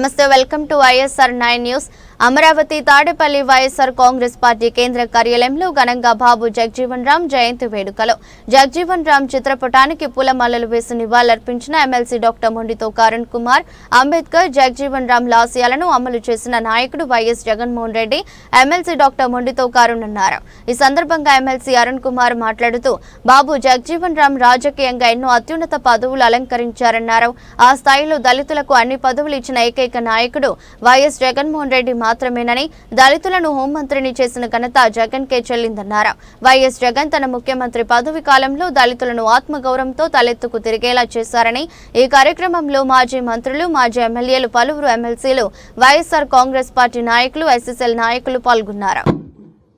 నమస్తే welcome to YSR nine news. Amaravati Tadepalli YSR Congress party కేంద్ర కార్యాలయంలో ఘనంగా బాబు జగజీవన్ రామ్ జయంతి వేడుకలు. జగజీవన్ రామ్ చిత్రపటానికి పూలమాలలు వేసి నివాళులర్పించిన ఎమ్మెల్సీ డాక్టర్ మొండితో కరణ్ కుమార్ అంబేద్కర్ జగజీవన్ రామ్ లాస్యాలను అమలు చేసిన నాయకుడు YS Jaganmohan Reddy MLC doctor Mondithoka Karun అన్నారు ఈ సందర్భంగా ఎమ్మెల్సీ అరుణ్ కుమార్ మాట్లాడుతూ బాబు జగజీవన్ రామ్ రాజకీయంగా ఎన్నో అత్యున్నత పదవులు అలంకరించారన్నారు. ఆ స్థాయిలో దళితులకు అన్ని పదవులు ఇచ్చిన ఏకైక నాయకుడు వైఎస్ జగన్మోహన్ రెడ్డి మాత్రమేనని దళితులను హోంమంత్రిని చేసిన ఘనత జగన్ కే చెల్లిందన్నారు. వైఎస్ జగన్ తన ముఖ్యమంత్రి పదవి కాలంలో దళితులను ఆత్మగౌరవంతో తలెత్తుకు తిరిగేలా చేశారని ఈ కార్యక్రమంలో మాజీ మంత్రులు మాజీ ఎమ్మెల్యేలు పలువురు ఎమ్మెల్సీలు వైఎస్ఆర్ కాంగ్రెస్ పార్టీ నాయకులు ఎస్ఎస్ఎల్ నాయకులు పాల్గొన్నారు.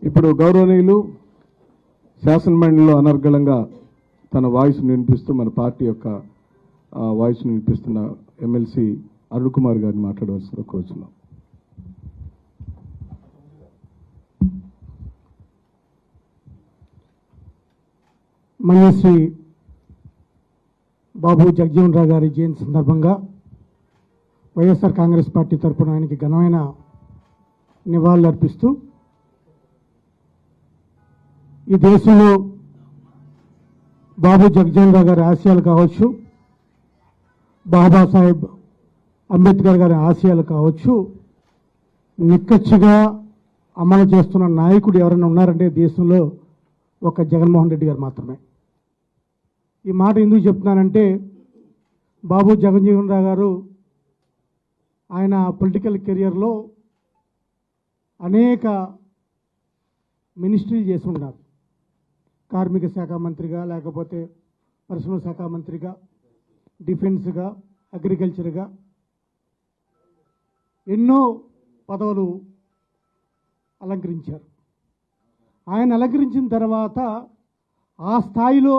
ఇప్పుడు గౌరవనీయులు శాసనమండలిలో అనర్గళంగా తన వాయిస్ను వినిపిస్తూ మన పార్టీ యొక్క ఆ, వాయిస్ను వినిపిస్తున్న ఎమ్మెల్సీ అరుణ్ కుమార్ గారిని మాట్లాడవలసిందిగా కోరుచున్నాం మన్యశ్రీ బాబు జగజీవన్ రావు గారి జయంతి సందర్భంగా వైఎస్ఆర్ కాంగ్రెస్ పార్టీ తరఫున ఆయనకి ఘనమైన నివాళులు అర్పిస్తూ ఈ దేశంలో బాబు జగజీవన్ రావు గారి ఆశయాలు కావచ్చు బాబాసాహెబ్ అంబేద్కర్ గారి ఆశయాలు కావచ్చు నిక్కచ్చిగా అమలు చేస్తున్న నాయకుడు ఎవరైనా ఉన్నారంటే దేశంలో ఒక జగన్మోహన్ రెడ్డి గారు మాత్రమే. ఈ మాట ఎందుకు చెప్తున్నానంటే బాబు జగన్జీవన్ రావు గారు ఆయన పొలిటికల్ కెరియర్లో అనేక మినిస్ట్రీలు చేసి ఉన్నారు. కార్మిక శాఖ మంత్రిగా లేకపోతే పరిశ్రమ శాఖ మంత్రిగా డిఫెన్స్గా అగ్రికల్చర్గా ఎన్నో పదవులు అలంకరించారు. ఆయన అలంకరించిన తర్వాత ఆ స్థాయిలో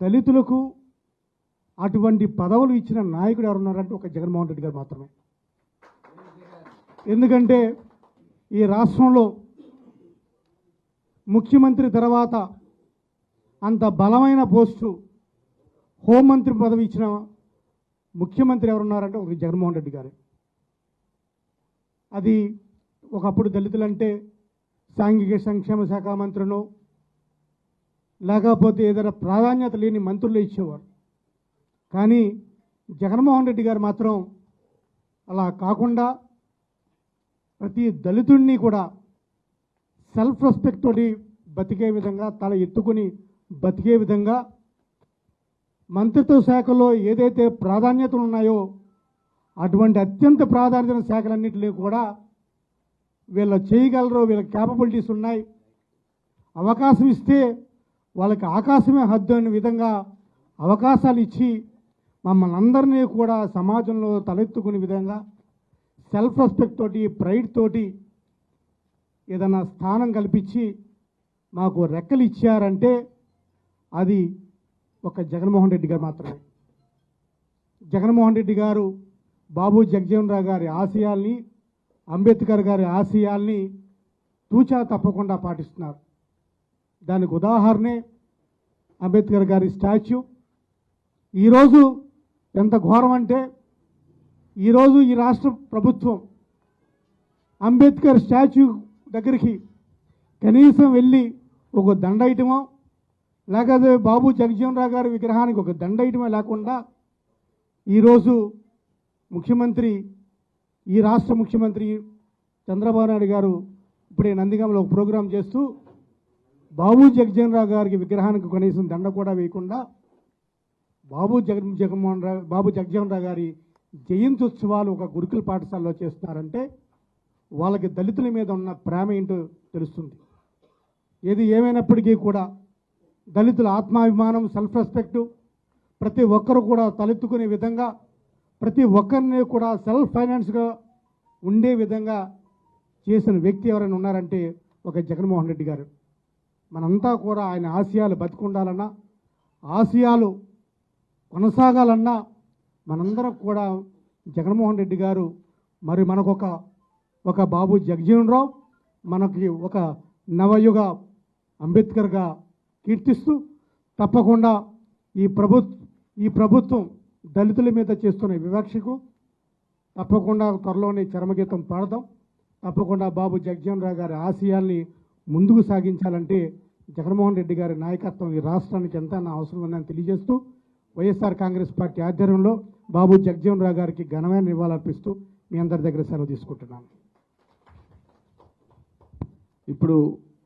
దళితులకు అటువంటి పదవులు ఇచ్చిన నాయకుడు ఎవరున్నారంటే ఒక జగన్మోహన్ రెడ్డి గారు మాత్రమే. ఎందుకంటే ఈ రాష్ట్రంలో ముఖ్యమంత్రి తర్వాత అంత బలమైన పోస్టు హోంమంత్రి పదవి ఇచ్చిన ముఖ్యమంత్రి ఎవరున్నారంటే ఒక జగన్మోహన్ రెడ్డి గారే. అది ఒకప్పుడు దళితులంటే సాంఘిక సంక్షేమ శాఖ మంత్రులు లేకపోతే ఏదైనా ప్రాధాన్యత లేని మంత్రులు ఇచ్చేవారు. కానీ జగన్మోహన్ రెడ్డి గారు మాత్రం అలా కాకుండా ప్రతి దళితుడిని కూడా సెల్ఫ్ రెస్పెక్ట్ తోటి బతికే విధంగా తల ఎత్తుకుని బతికే విధంగా మంత్రిత్వ శాఖలో ఏదైతే ప్రాధాన్యతలు ఉన్నాయో అటువంటి అత్యంత ప్రాధాన్యత శాఖలన్నింటినీ కూడా వీళ్ళు చేయగలరు వీళ్ళకి క్యాపబిలిటీస్ ఉన్నాయి. అవకాశం ఇస్తే వాళ్ళకి ఆకాశమే హద్దు అనే విధంగా అవకాశాలు ఇచ్చి మమ్మల్ని అందరినీ కూడా సమాజంలో తలెత్తుకునే విధంగా సెల్ఫ్ రెస్పెక్ట్ తోటి ప్రైడ్ తోటి ఏదైనా స్థానం కల్పించి మాకు రెక్కలు ఇచ్చారంటే అది ఒక జగన్మోహన్ రెడ్డి గారు మాత్రమే. జగన్మోహన్ రెడ్డి గారు బాబు జగజీవన్ రావు గారి ఆశయాల్ని అంబేద్కర్ గారి ఆశయాల్ని తూచా తప్పకుండా పాటిస్తున్నారు. దానికి ఉదాహరణే అంబేద్కర్ గారి స్టాచ్యూ. ఈరోజు ఎంత ఘోరం అంటే ఈరోజు ఈ రాష్ట్ర ప్రభుత్వం అంబేద్కర్ స్టాచ్యూ దగ్గరికి కనీసం వెళ్ళి ఒక దండ ఐటమో లేకపోతే బాబు జగజీవన్ రావు గారి విగ్రహానికి ఒక దండ ఐటమే లేకుండా ఈరోజు ముఖ్యమంత్రి ఈ రాష్ట్ర ముఖ్యమంత్రి చంద్రబాబు నాయుడు గారు ఇప్పుడే నందిగంలో ఒక ప్రోగ్రాం చేస్తూ బాబు జగజీవన్ రావు గారికి విగ్రహానికి కనీసం దండ కూడా వేయకుండా బాబు జగన్ జగన్మోహన్ రావు బాబు జగజీవన్ రావు గారి జయంతి ఉత్సవాలు ఒక గురుకుల పాఠశాలలో చేస్తున్నారంటే వాళ్ళకి దళితుల మీద ఉన్న ప్రేమ ఏంటో తెలుస్తుంది. ఏది ఏమైనప్పటికీ కూడా దళితుల ఆత్మాభిమానం సెల్ఫ్ రెస్పెక్ట్ ప్రతి ఒక్కరు కూడా తలెత్తుకునే విధంగా ప్రతి ఒక్కరిని కూడా సెల్ఫ్ ఫైనాన్స్గా ఉండే విధంగా చేసిన వ్యక్తి ఎవరైనా ఉన్నారంటే ఒక జగన్మోహన్ రెడ్డి గారు. మనంతా కూడా ఆయన ఆశయాలు బతికుండాలన్నా ఆశయాలు కొనసాగాలన్నా మనందరం కూడా జగన్మోహన్ రెడ్డి గారు మరి మనకొక ఒక బాబు జగజీవన్ రావు మనకి ఒక నవయుగ అంబేద్కర్గా కీర్తిస్తూ తప్పకుండా ఈ ప్రభు ఈ ప్రభుత్వం దళితుల మీద చేస్తున్న వివక్షకు తప్పకుండా త్వరలోనే చరమగీతం పాడదాం. తప్పకుండా బాబు జగజీవన్ రావు గారి ఆశయాల్ని ముందుకు సాగించాలంటే జగన్మోహన్ రెడ్డి గారి నాయకత్వం ఈ రాష్ట్రానికి ఎంత అవసరం ఉందని తెలియజేస్తూ వైఎస్ఆర్ కాంగ్రెస్ పార్టీ ఆధ్వర్యంలో బాబు జగజీవన్ రావు గారికి ఘనమైన నివాళులర్పిస్తూ మీ అందరి దగ్గర సెలవు తీసుకుంటున్నాను. ఇప్పుడు